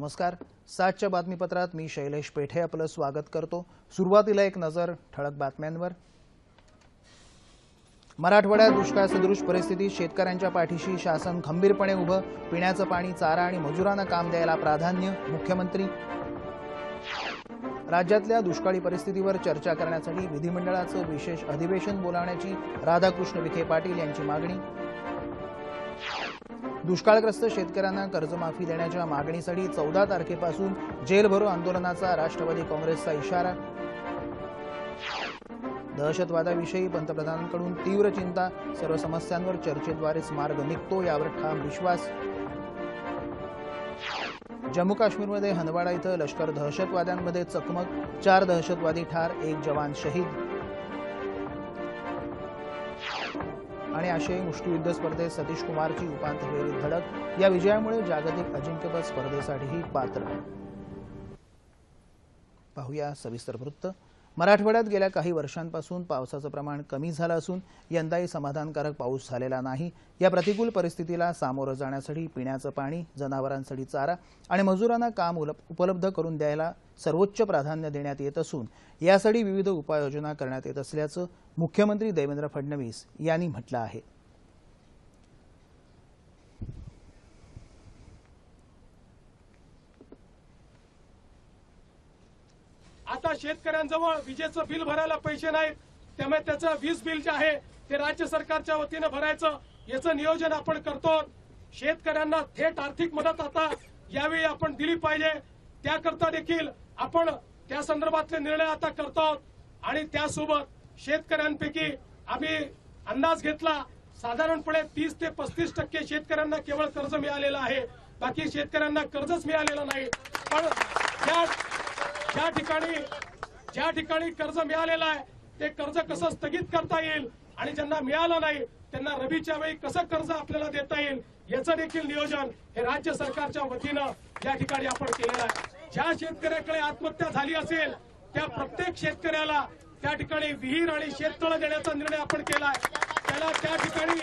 नमस्कार. सातच्या बातमीपत्रात मी शैलेश पेठे आपलं स्वागत करतो. सुरुवातीला एक नजर ठळक बातम्यांवर. मराठवाड्यात दुष्काळ सदृश परिस्थितीत शेतकऱ्यांच्या पाठीशी शासन खंबीरपणे उभं पिण्याचं पाणी चारा आणि मजुरांना काम द्यायला प्राधान्य मुख्यमंत्री. राज्यातल्या दुष्काळी परिस्थितीवर चर्चा करण्यासाठी विधिमंडळाचं विशेष अधिवेशन बोलावण्याची राधाकृष्ण विखे पाटील यांची मागणी. दुष्काळग्रस्त शेतकऱ्यांना कर्जमाफी देण्याच्या मागणीसाठी चौदा तारखेपासून जेलभरो आंदोलनाचा राष्ट्रवादी काँग्रेसचा इशारा. दहशतवादाविषयी पंतप्रधानांकडून तीव्र चिंता सर्व समस्यांवर चर्चेद्वारेच मार्ग निघतो यावर ठाम विश्वास. जम्मू काश्मीरमध्ये हनवाडा इथं लष्कर दहशतवाद्यांमध्ये चकमक चार दहशतवादी ठार एक जवान शहीद. आणि आशियाई मुष्टियुद्ध स्पर्धेत सतीश कुमारची उपांत्य फेरीत धडक. या विजयामुळे जागतिक अजिंक्यपद स्पर्धेसाठीही पात्र. पाहूया सविस्तर वृत्त. मराठवाड्यात गेल्या काही वर्षांपासून पावसाचं प्रमाण कमी झालं असून यंदाही समाधानकारक पाऊस झालेला नाही. या प्रतिकूल परिस्थितीला सामोरं जाण्यासाठी पिण्याचं पाणी जनावरांसाठी चारा आणि मजुरांना काम उपलब्ध करून द्यायला सर्वोच्च प्राधान्य देण्यात येत असून यासाठी विविध उपाययोजना करण्यात येत असल्याचं मुख्यमंत्री देवेंद्र फडणवीस यांनी म्हटलं आहे. आता शेतकऱ्यांजवळ विजेचं बिल भरायला पैसे नाहीत. त्यामुळे त्याचं वीज बिल जे आहे ते राज्य सरकारच्या वतीनं भरायचं. याचं नियोजन आपण करतो. शेतकऱ्यांना थेट आर्थिक मदत आता यावेळी आपण दिली पाहिजे. त्याकरता देखील आपण त्या संदर्भातले निर्णय आता करतो आणि त्यासोबत शेतकऱ्यांपैकी आम्ही अंदाज घेतला. साधारणपणे तीस ते पस्तीस टक्के शेतकऱ्यांना केवळ कर्ज मिळालेलं आहे. बाकी शेतकऱ्यांना कर्जच मिळालेलं नाही. पण त्या ज्या ठिकाणी ज्या ठिकाणी कर्ज मिळालेलं आहे ते कर्ज कसं स्थगित करता येईल आणि ज्यांना मिळालं नाही त्यांना रबीच्या वेळी कसं कर्ज आपल्याला देता येईल याचं देखील नियोजन हे राज्य सरकारच्या वतीनं या ठिकाणी आपण केलेलं आहे. ज्या शेतकऱ्याकडे आत्महत्या झाली असेल त्या प्रत्येक शेतकऱ्याला त्या ठिकाणी विहीर आणि शेततळ देण्याचा निर्णय आपण केलाय त्याला त्या ठिकाणी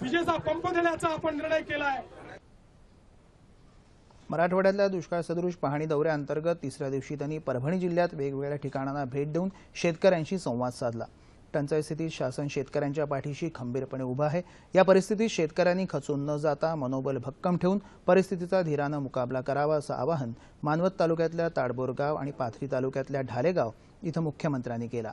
विजेचा पंप देण्याचा आपण निर्णय केलाय मराठवाड्यातल्या दुष्काळ सदृश पाहणी दौऱ्याअंतर्गत तिसऱ्या दिवशी त्यांनी परभणी जिल्ह्यात वेगवेगळ्या ठिकाणांना भेट देऊन शेतकऱ्यांशी संवाद साधला. टंचाई स्थितीत शासन शेतकऱ्यांच्या पाठीशी खंबीरपणे उभं आहे. या परिस्थितीत शेतकऱ्यांनी खचून न जाता मनोबल भक्कम ठेवून परिस्थितीचा धीरानं मुकाबला करावा असं आवाहन मानवत तालुक्यातल्या ताडबोरगाव आणि पाथरी तालुक्यातल्या ढालेगाव इथं मुख्यमंत्र्यांनी केला.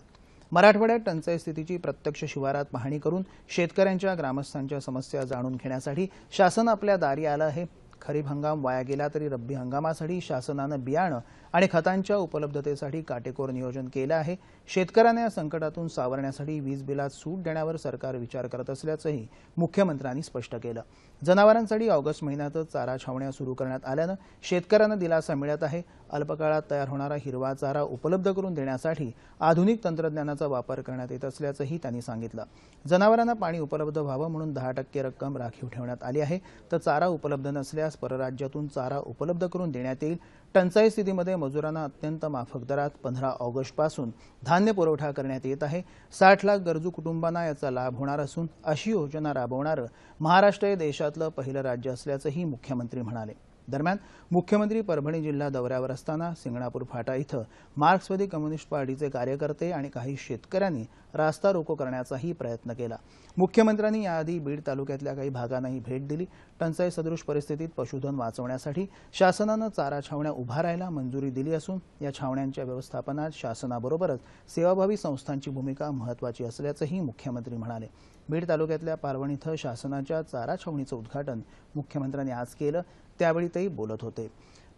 मराठवाड्यात टंचाई स्थितीची प्रत्यक्ष शिवारात पाहणी करून शेतकऱ्यांच्या ग्रामस्थांच्या समस्या जाणून घेण्यासाठी शासन आपल्या दारी आलं आहे. खरीप हंगाम वाया गेला तरी रब्बी हंगामासाठी शासनानं बियाणं आणि खतांच्या उपलब्धतेसाठी काटेकोर नियोजन केलं आहे. शेतकऱ्यांना या संकटातून सावरण्यासाठी वीज बिलात सूट देण्यावर सरकार विचार करत असल्याचंही मुख्यमंत्र्यांनी स्पष्ट केलं. जनावरांसाठी ऑगस्ट महिन्यातच चारा छावण्या सुरू करण्यात आल्यानं शेतकऱ्यांना दिलासा मिळत आहे. अल्पकाळात तयार होणारा हिरवा चारा उपलब्ध करून देण्यासाठी आधुनिक तंत्रज्ञानाचा वापर करण्यात येत असल्याचंही त्यांनी सांगितलं. जनावरांना पाणी उपलब्ध व्हावं म्हणून दहा टक्के रक्कम राखीव ठेवण्यात आली आहे. तर चारा उपलब्ध नसल्यास परराज्यातून चारा उपलब्ध करून देण्यात येईल. टंचाई स्थितीमध्ये मजुरांना अत्यंत माफक दरात पंधरा ऑगस्टपासून धान्य पुरवठा करण्यात येत आहे. साठ लाख गरजू कुटुंबांना याचा लाभ होणार असून अशी योजना राबवणारं महाराष्ट्र हे देशातलं पहिलं राज्य असल्याचंही मुख्यमंत्री म्हणाले. दरम्यान मुख्यमंत्री परभणी जिल्हा दौऱ्यावर असताना सिंगणापूर फाटा इथं मार्क्सवादी कम्युनिस्ट पार्टीचे कार्यकर्ते आणि काही शेतकऱ्यांनी रास्ता रोको करण्याचाही प्रयत्न केला. मुख्यमंत्र्यांनी याआधी बीड तालुक्यातल्या काही भागांनाही भेट दिली. टंचाई सदृश परिस्थितीत पशुधन वाचवण्यासाठी शासनानं चारा छावण्या उभा राहायला मंजुरी दिली असून या छावण्यांच्या व्यवस्थापनात शासनाबरोबरच सेवाभावी संस्थांची भूमिका महत्वाची असल्याचंही मुख्यमंत्री म्हणाले. बीड तालुक्यातल्या पारवण इथं शासनाच्या चारा छावणीचं उद्घाटन मुख्यमंत्र्यांनी आज केलं. त्यावेळी ते बोलत होते.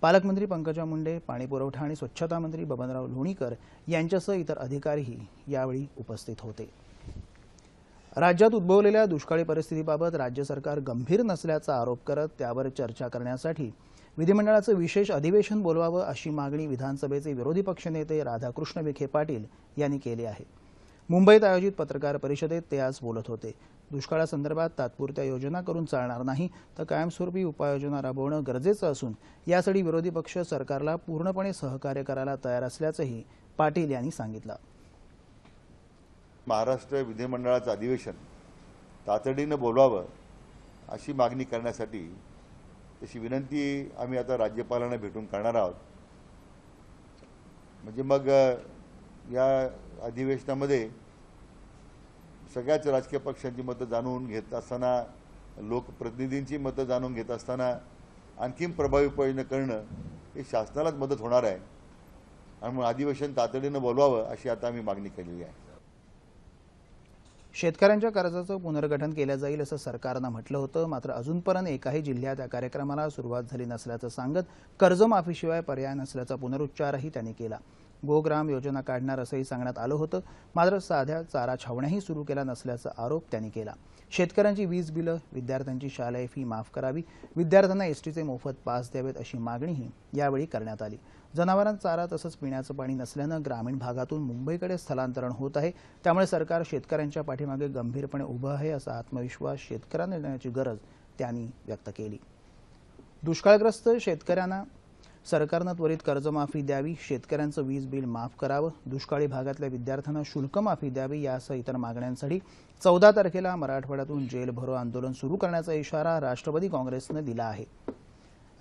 पालकमंत्री पंकजा मुंडे पाणीपुरवठा आणि स्वच्छता मंत्री बबनराव लोणीकर यांच्यासह इतर अधिकारीही यावेळी उपस्थित होते. राज्यात उद्भवलेल्या दुष्काळी परिस्थितीबाबत राज्य सरकार गंभीर नसल्याचा आरोप करत त्यावर चर्चा करण्यासाठी विधिमंडळाचं विशेष अधिवेशन बोलवावं अशी मागणी विधानसभेचे विरोधी पक्षनेते राधाकृष्ण विखे पाटील यांनी केली आहे. मुंबईत आयोजित पत्रकार परिषदेत ते आज बोलत होते. दुष्काळासंदर्भात तात्पुरत्या योजना करून चालणार नाही तर कायमस्वरूपी उपाययोजना राबवणं गरजेचं असून यासाठी विरोधी पक्ष सरकारला पूर्णपणे सहकार्य करायला तयार असल्याचंही पाटील यांनी सांगितलं. महाराष्ट्र विधिमंडळाचं अधिवेशन तातडीनं बोलवावं अशी मागणी करण्यासाठी तशी विनंती आम्ही आता राज्यपालांना भेटून करणार आहोत. म्हणजे मग या अधिवेशनामध्ये सगळ्याच राजकीय पक्षांची मतं जाणून घेत असताना लोकप्रतिनिधींची मतं जाणून घेत असताना आणखीन प्रभावी उपाययोजना करणं हे शासनालाच मदत होणार आहे. आणि मग अधिवेशन तातडीनं बोलवावं अशी आता आम्ही मागणी केलेली आहे. शेतकऱ्यांच्या कर्जाचं पुनर्गठन केलं जाईल असं सरकारनं म्हटलं होतं. मात्र अजूनपर्यंत एकाही जिल्ह्यात या कार्यक्रमाला सुरुवात झाली नसल्याचं सांगत कर्जमाफीशिवाय पर्याय नसल्याचा पुनरुच्चारही त्यांनी केला. गोग्राम योजना काढणार असंही सांगण्यात आलं होतं. मात्र साध्या चारा छावण्याही सुरू केल्या नसल्याचा आरोप त्यांनी केला. शेतकऱ्यांची वीज बिलं विद्यार्थ्यांची शालेय फी माफ करावी विद्यार्थ्यांना एसटीचे मोफत पास द्यावेत अशी मागणीही यावेळी करण्यात आली. जनावरांना चारा तसंच पिण्याचं पाणी नसल्यानं ग्रामीण भागातून मुंबईकडे स्थलांतरण होत आहे. त्यामुळे सरकार शेतकऱ्यांच्या पाठीमागे गंभीरपणे उभं आहे असा आत्मविश्वास शेतकऱ्यांना देण्याची गरज त्यांनी व्यक्त केली. दुष्काळग्रस्त शेतकऱ्यांना सरकारनं त्वरित कर्जमाफी द्यावी शेतकऱ्यांचं वीज बिल माफ करावं दुष्काळी भागातल्या विद्यार्थ्यांना शुल्क माफी द्यावी यासह इतर मागण्यांसाठी चौदा तारखेला मराठवाड्यातून जेल भरो आंदोलन सुरू करण्याचा इशारा राष्ट्रवादी काँग्रेसनं दिला आहे.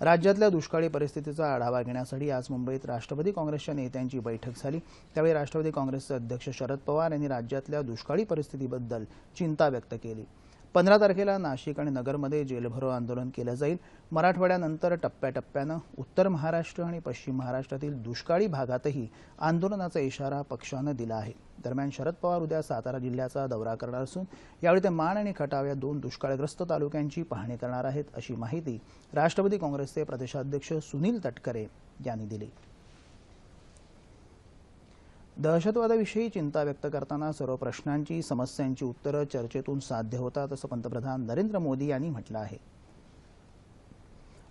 राज्यातल्या दुष्काळी परिस्थितीचा आढावा घेण्यासाठी आज मुंबईत राष्ट्रवादी काँग्रेसच्या नेत्यांची बैठक झाली. त्यावेळी राष्ट्रवादी काँग्रेसचे अध्यक्ष शरद पवार यांनी राज्यातल्या दुष्काळी परिस्थितीबद्दल चिंता व्यक्त केली. पंधरा तारखेला नाशिक आणि नगरमध्ये जेलभरो आंदोलन केलं जाईल. मराठवाड्यानंतर टप्प्याटप्प्यानं उत्तर महाराष्ट्र आणि पश्चिम महाराष्ट्रातील दुष्काळी भागातही आंदोलनाचा इशारा पक्षानं दिला आहे. दरम्यान शरद पवार उद्या सातारा जिल्ह्याचा दौरा करणार असून यावेळी ते माण आणि खटाव या दोन दुष्काळग्रस्त तालुक्यांची पाहणी करणार आहेत अशी माहिती राष्ट्रवादी काँग्रेसचे प्रदेशाध्यक्ष सुनील तटकरे यांनी दिली. दहशतवादाविषयी चिंता व्यक्त करताना सर्व प्रश्नांची समस्यांची उत्तरं चर्चेतून साध्य होतात असं पंतप्रधान नरेंद्र मोदी यांनी म्हटलं आहे.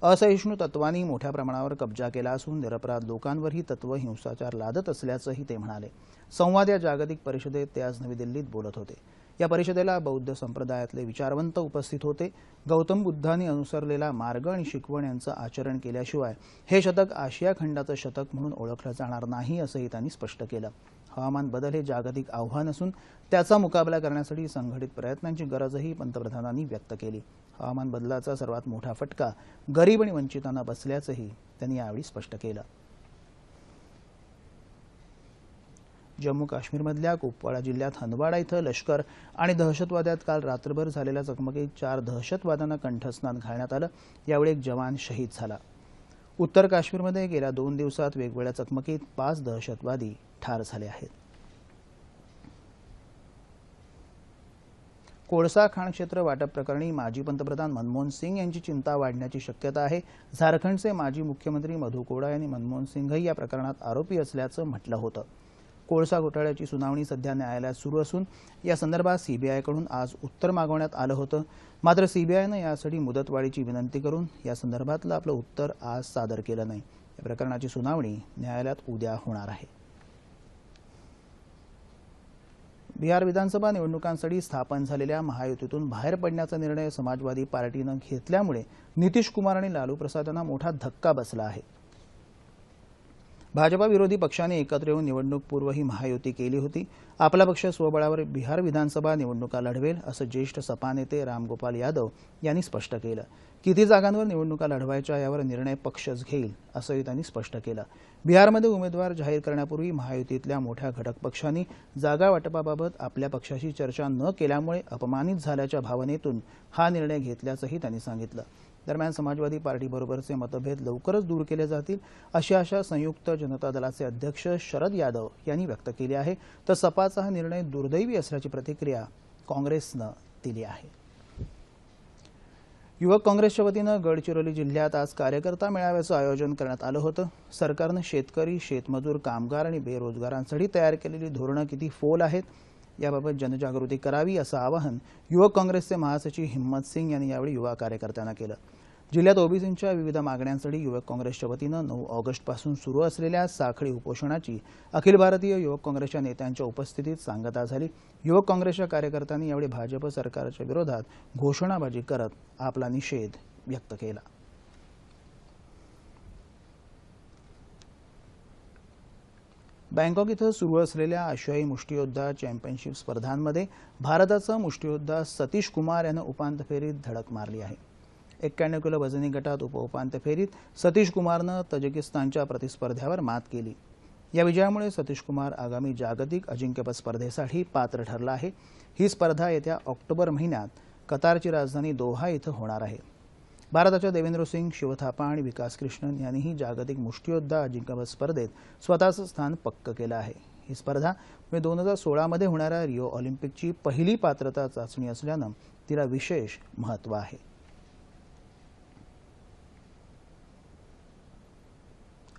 असहिष्णू तत्वांनी मोठ्या प्रमाणावर कब्जा केला असून निरपराध लोकांवर ही तत्व हिंसाचार लादत असल्याचंही ते म्हणाले. संवाद या जागतिक परिषदेत ते आज नवी दिल्लीत बोलत होते. या परिषदेला बौद्ध संप्रदायातले विचारवंत उपस्थित होते. गौतम बुद्धांनी अनुसरलेला मार्ग आणि शिकवण यांचं आचरण केल्याशिवाय हे शतक आशिया खंडाचं शतक म्हणून ओळखलं जाणार नाही असंही त्यांनी स्पष्ट केलं. हवामान बदल हे जागतिक आव्हान असून त्याचा मुकाबला करण्यासाठी संघटित प्रयत्नांची गरजही पंतप्रधानांनी व्यक्त केली. हवामान बदलाचा सर्वात मोठा फटका गरीब आणि वंचितांना बसल्याचंही त्यांनी यावेळी स्पष्ट केलं. जम्मू काश्मीरमधल्या कुपवाडा जिल्ह्यात हंदवाडा इथं लष्कर आणि दहशतवाद्यात काल रात्रभर झालेल्या चकमकीत चार दहशतवाद्यांना कंठस्नान घालण्यात आलं. यावेळी एक जवान शहीद झाला. उत्तर काश्मीरमध्ये गेल्या दोन दिवसात वेगवेगळ्या चकमकीत पाच दहशतवादी ठार झाले आहेत. कोळसा खाण क्षेत्र वाटप प्रकरणी माजी पंतप्रधान मनमोहन सिंग यांची चिंता वाढण्याची शक्यता आहे. झारखंडचे माजी मुख्यमंत्री मधु कोडा यांनी मनमोहन सिंगही या प्रकरणात आरोपी असल्याचं म्हटलं होतं. कोळसा घोटाळ्याची सुनावणी सध्या न्यायालयात सुरू असून या संदर्भात सीबीआयकडून आज उत्तर मागवण्यात आलं होतं. मात्र सीबीआयनं यासाठी मुदतवाढीची विनंती करून या संदर्भातलं आपलं उत्तर आज सादर केलं नाही. या प्रकरणाची सुनावणी न्यायालयात उद्या होणार आहे. बिहार विधानसभा निवडणुकांसाठी स्थापन झालेल्या महायुतीतून बाहेर पडण्याचा निर्णय समाजवादी पार्टीनं घेतल्यामुळे नितीश कुमार आणि लालू प्रसाद यांना मोठा धक्का बसला आहे. भाजपा विरोधी पक्षाने एकत्र येऊन निवडणूकपूर्व ही महायुती केली होती. आपला पक्ष स्वबळावर बिहार विधानसभा निवडणुका लढवेल असं ज्येष्ठ सपा नेते रामगोपाल यादव यांनी स्पष्ट केलं. किती जागांवर निवडणुका लढवायच्या यावर निर्णय पक्षच घेईल असंही त्यांनी स्पष्ट केलं. बिहारमध्ये उमेदवार जाहीर करण्यापूर्वी महायुतीतल्या मोठ्या घटक पक्षांनी जागा वाटपाबाबत आपल्या पक्षाशी चर्चा न केल्यामुळे अपमानित झाल्याच्या भावनेतून हा निर्णय घेतल्याचंही त्यांनी सांगितलं. दरम्यान समाजवादी पार्टीबरोबरचे मतभेद लवकरच दूर केले जातील अशी आशा संयुक्त जनता दलाचे अध्यक्ष शरद यादव यांनी व्यक्त केली आहे. तर सपाचा हा निर्णय दुर्दैवी असल्याची प्रतिक्रिया काँग्रेसनं दिली आहे. युवक काँग्रेसच्या वतीनं गडचिरोली जिल्ह्यात आज कार्यकर्ता मेळाव्याचं आयोजन करण्यात आलं होतं. सरकारनं शेतकरी शेतमजूर कामगार आणि बेरोजगारांसाठी तयार केलेली धोरणं किती फोल आहेत? याबाबत जनजागृती करावी असं आवाहन युवक काँग्रेसचे महासचिव हिम्मत सिंग यांनी यावेळी युवा कार्यकर्त्यांना केलं. जिल्ह्यात ओबीसींच्या विविध मागण्यांसाठी युवक काँग्रेसच्या वतीनं नऊ ऑगस्टपासून सुरू असलेल्या साखळी उपोषणाची अखिल भारतीय युवक काँग्रेसच्या नेत्यांच्या उपस्थितीत सांगता झाली. युवक काँग्रेसच्या कार्यकर्त्यांनी यावेळी भाजप सरकारच्या विरोधात घोषणाबाजी करत आपला निषेध व्यक्त केला. बँकॉक इथं सुरू असलेल्या आशियाई मुष्टियोद्धा चॅम्पियनशिप स्पर्धांमध्ये भारताचा मुष्टियोद्धा सतीश कुमार यानं उपांत्य फेरीत धडक मारली आहे. एक्क्याण्णव किलो वजनी गटात उपउपांत्य फेरीत सतीश कुमारनं तजिकिस्तानच्या प्रतिस्पर्ध्यावर मात केली. या विजयामुळे सतीश कुमार आगामी जागतिक अजिंक्यपद स्पर्धेसाठी पात्र ठरला आहे. ही स्पर्धा येत्या ऑक्टोबर महिन्यात कतारची राजधानी दोहा इथं होणार आहे. भारताच्या देवेंद्र सिंग शिवथापा आणि विकास कृष्णन यांनीही जागतिक मुष्टियोद्धा अजिंक्यपद स्पर्धेत स्वतःचं स्थान पक्क केलं आहे. ही स्पर्धा मे दोन हजार सोळामध्ये होणाऱ्या रिओ ऑलिम्पिकची पहिली पात्रता चाचणी असल्यानं तिला विशेष महत्त्व आहे.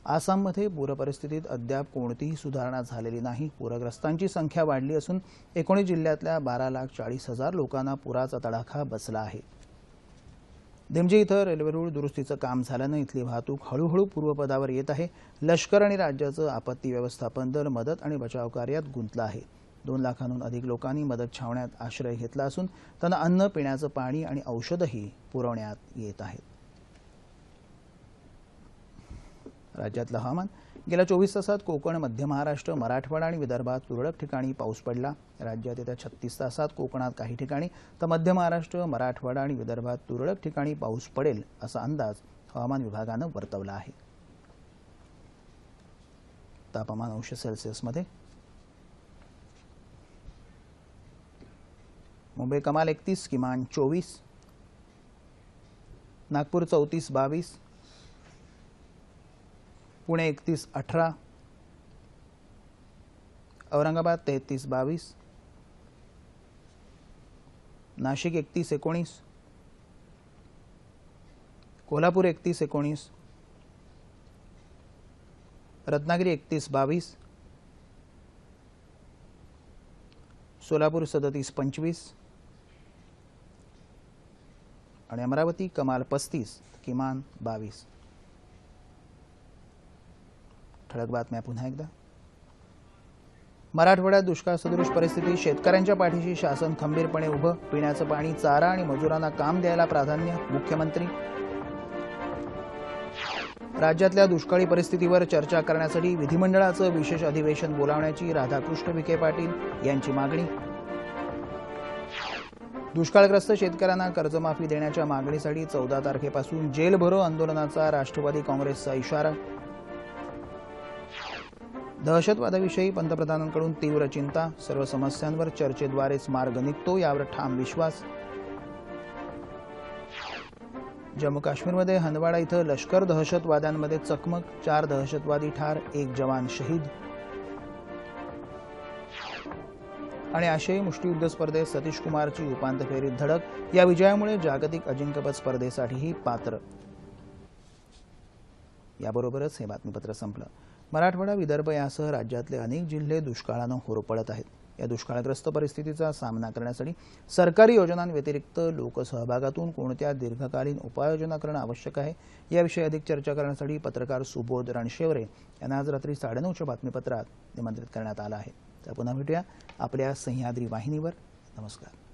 आसाममध्ये पूरपरिस्थितीत अद्याप कोणतीही सुधारणा झालेली नाही. पूरग्रस्तांची संख्या वाढली असून एकोणीस जिल्ह्यातल्या बारा लाख चाळीस हजार लोकांना पुराचा तडाखा बसला आहे. धिमजी इथं रेल्वे रूळ दुरुस्तीचं काम झाल्यानं इथली वाहतूक हळूहळू पूर्वपदावर येत आहे. लष्कर आणि राज्याचं आपत्ती व्यवस्थापन दल मदत आणि बचाव कार्यात गुंतलं आहे. दोन लाखांहून अधिक लोकांनी मदत छावण्यात आश्रय घेतला असून त्यांना अन्न पिण्याचं पाणी आणि औषधही पुरवण्यात येत आहेत राज्यातलं हवामान गेल्या चोवीस तासात कोकण मध्य महाराष्ट्र मराठवाडा आणि विदर्भात तुरळक ठिकाणी पाऊस पडला. राज्यात येत्या छत्तीस तासात कोकणात काही ठिकाणी तर मध्य महाराष्ट्र मराठवाडा आणि विदर्भात तुरळक ठिकाणी पाऊस पडेल असा अंदाज हवामान विभागानं वर्तवला आहे. तापमान अंश सेल्सिअसमध्ये मुंबई कमाल एकतीस किमान चोवीस. नागपूर चौतीस बावीस. पुणे एकतीस अठरा. औरंगाबाद तेहतीस बावीस. नाशिक एकतीस एकोणीस. कोल्हापूर एकतीस एकोणीस. रत्नागिरी एकतीस बावीस. सोलापूर सदतीस पंचवीस. आणि अमरावती कमाल पस्तीस किमान बावीस. ठळक बातम्या पुन्हा एकदा. मराठवाड्यात दुष्काळ सदृश परिस्थिती शेतकऱ्यांच्या पाठीशी शासन खंबीरपणे उभं पिण्याचं पाणी चारा आणि मजुरांना काम द्यायला प्राधान्य मुख्यमंत्री. राज्यातल्या दुष्काळी परिस्थितीवर चर्चा करण्यासाठी विधिमंडळाचं विशेष अधिवेशन बोलावण्याची राधाकृष्ण विखे पाटील यांची मागणी. दुष्काळग्रस्त शेतकऱ्यांना कर्जमाफी देण्याच्या मागणीसाठी चौदा तारखेपासून जेल भरो आंदोलनाचा राष्ट्रवादी काँग्रेसचा इशारा. दहशतवादाविषयी पंतप्रधानांकडून तीव्र चिंता सर्व समस्यांवर चर्चेद्वारेच मार्ग निघतो यावर ठाम विश्वास. जम्मू काश्मीरमध्ये हंदवाडा इथं लष्कर दहशतवाद्यांमध्ये चकमक चार दहशतवादी ठार एक जवान शहीद. आणि आशियाई मुष्टियुद्ध स्पर्धेत सतीश कुमारची उपांत्य फेरीत धडक या विजयामुळे जागतिक अजिंक्यपद स्पर्धेसाठीही पात्र. याबरोबरच हे बातमीपत्र संपलं. मराठवाडा विदर्भ यासह राज्यातले अनेक जिल्हे दुष्काळानं होरपळत आहेत. या दुष्काळग्रस्त परिस्थितीचा सामना करण्यासाठी सरकारी योजनांव्यतिरिक्त लोकसहभागातून कोणत्या दीर्घकालीन उपाययोजना करणं आवश्यक आहे याविषयी अधिक चर्चा करण्यासाठी पत्रकार सुबोध रणशेवरे यांना आज रात्री साडेनऊच्या बातमीपत्रात निमंत्रित करण्यात आलं आहे. तर पुन्हा भेटूया आपल्या सह्याद्री वाहिनीवर. नमस्कार.